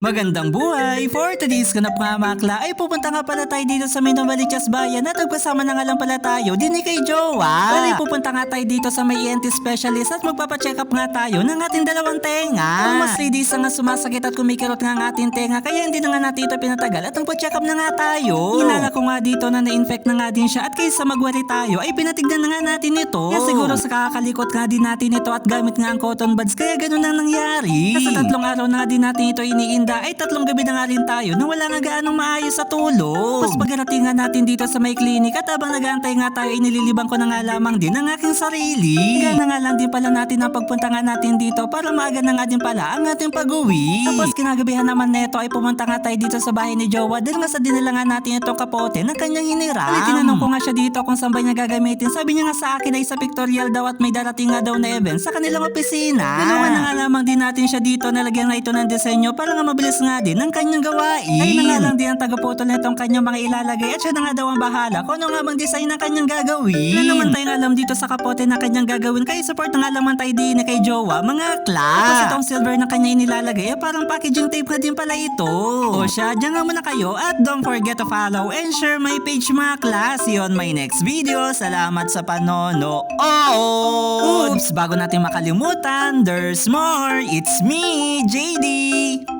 Magandang buhay! For today's ganap nga makla ay pupunta nga pala tayo dito sa may Novaliches Bayan at nagkasama na nga lang pala tayo din ni kay Jowa. Bali pupunta nga tayo dito sa may ENT specialist at magpapacheck up nga tayo ng ating dalawang tenga. Kung mas 3 days na nga sumasakit at kumikirot nga ang ating tenga kaya hindi na nga natin ito pinatagal at nagpa-check up na nga tayo. Hinala ko nga dito na na-infect na nga din siya at kaysa magwari tayo ay pinatignan na nga natin ito. Kaya siguro sa kakakalikot nga din natin ito at gamit nga ang cotton buds kaya ganun ang nangyari. Kasi tatlong araw na nga din natin ito iniinda ay tatlong gabi na nga rin tayo na wala nga gaanong maayos sa tulog. Mas pagdating nga natin dito sa may clinic at habang nag-aantay nga tayo inililibang ko na nga lamang din ang aking sarili. Kaya na nga lang din pala natin ang pagpunta nga natin dito para maaga na nga din pala ang ating pag-uwi. Tapos kinagabihan naman neto ay pumunta nga tayo dito sa bahay ni Jowa dahil nga sa dinala nga natin itong kapote ng kanyang hiniram. Ay tinanong ko nga siya dito kung saan ba niya gagamitin. Sabi niya nga sa akin ay sa pictorial daw at may darating nga daw na event sa kanilang opisina. Tulungan na nga lamang din natin siya dito na lagyan na ito ng disenyo para nga mabilis nga din ang kanyang gawain. Ay na nga lang din ang tagaputol na itong kanyang mga ilalagay at siya na nga daw ang bahala kung ano nga bang design ng kanyang gagawin. Wala naman tayong alam dito sa kapote na kanyang gagawin kaya support na nga naman tayo din kay Jowa mga kla. Tapos itong silver na kanya inilalagay ay parang packaging tape na din pala ito. O siya, dyan nga muna kayo at don't forget to follow and share my page mga kla. See you on my next video. Salamat sa panonood. Oops! Bago natin makalimutan, there's more. It's me, JD.